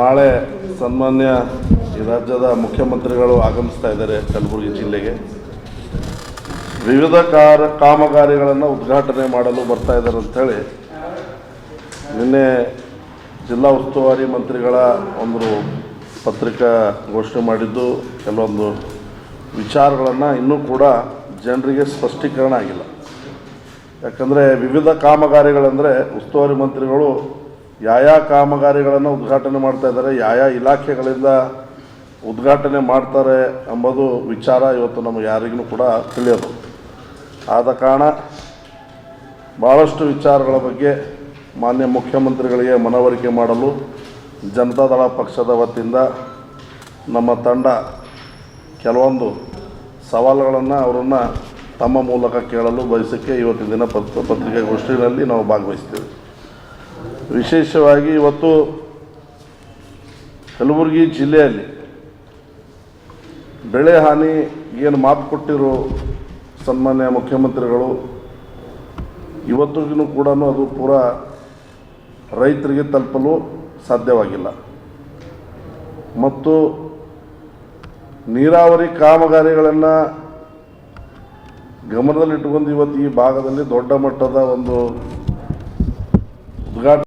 ನಾಳೆ ಸನ್ಮಾನ್ಯ ಈ ರಾಜ್ಯದ ಮುಖ್ಯಮಂತ್ರಿಗಳು ಆಗಮಿಸ್ತಾ ಇದ್ದಾರೆ ಕಲಬುರಗಿ ಜಿಲ್ಲೆಗೆ. ವಿವಿಧ ಕಾರ ಕಾಮಗಾರಿಗಳನ್ನು ಉದ್ಘಾಟನೆ ಮಾಡಲು ಬರ್ತಾ ಇದ್ದಾರೆ ಅಂಥೇಳಿ ನಿನ್ನೆ ಜಿಲ್ಲಾ ಉಸ್ತುವಾರಿ ಮಂತ್ರಿಗಳ ಒಂದು ಪತ್ರಿಕಾ ಘೋಷಣೆ ಮಾಡಿದ್ದು, ಕೆಲವೊಂದು ವಿಚಾರಗಳನ್ನು ಇನ್ನೂ ಕೂಡ ಜನರಿಗೆ ಸ್ಪಷ್ಟೀಕರಣ ಆಗಿಲ್ಲ. ಯಾಕಂದರೆ ವಿವಿಧ ಕಾಮಗಾರಿಗಳಂದರೆ ಉಸ್ತುವಾರಿ ಮಂತ್ರಿಗಳು ಯಾವ ಕಾಮಗಾರಿಗಳನ್ನು ಉದ್ಘಾಟನೆ ಮಾಡ್ತಾ ಇದ್ದಾರೆ ಯಾವ ಇಲಾಖೆಗಳಿಂದ ಉದ್ಘಾಟನೆ ಮಾಡ್ತಾರೆ ಎಂಬುದು ವಿಚಾರ ಇವತ್ತು ನಮಗೆ ಯಾರಿಗೂ ಕೂಡ ತಿಳಿಯೋದು. ಆದ ಕಾರಣ ಭಾಳಷ್ಟು ವಿಚಾರಗಳ ಬಗ್ಗೆ ಮಾನ್ಯ ಮುಖ್ಯಮಂತ್ರಿಗಳಿಗೆ ಮನವರಿಕೆ ಮಾಡಲು ಜನತಾದಳ ಪಕ್ಷದ ವತಿಯಿಂದ ನಮ್ಮ ತಂಡ ಕೆಲವೊಂದು ಸವಾಲುಗಳನ್ನು ಅವರನ್ನು ತಮ್ಮ ಮೂಲಕ ಕೇಳಲು ಬಯಸಕ್ಕೆ ಇವತ್ತಿನ ದಿನ ಪತ್ರ ಪತ್ರಿಕಾಗೋಷ್ಠಿಯಲ್ಲಿ ನಾವು ಭಾಗವಹಿಸ್ತೇವೆ. ವಿಶೇಷವಾಗಿ ಇವತ್ತು ಕಲಬುರಗಿ ಜಿಲ್ಲೆಯಲ್ಲಿ ಬೆಳೆ ಹಾನಿ ಏನು ಮಾತು ಕೊಟ್ಟಿರೋ ಸನ್ಮಾನ್ಯ ಮುಖ್ಯಮಂತ್ರಿಗಳು, ಇವತ್ತಿಗೂ ಕೂಡ ಅದು ಪೂರ ರೈತರಿಗೆ ತಲುಪಲು ಸಾಧ್ಯವಾಗಿಲ್ಲ. ಮತ್ತು ನೀರಾವರಿ ಕಾಮಗಾರಿಗಳನ್ನು ಗಮನದಲ್ಲಿಟ್ಟುಕೊಂಡು ಇವತ್ತು ಈ ಭಾಗದಲ್ಲಿ ದೊಡ್ಡ ಮಟ್ಟದ ಒಂದು ಉದ್ಘಾಟನೆ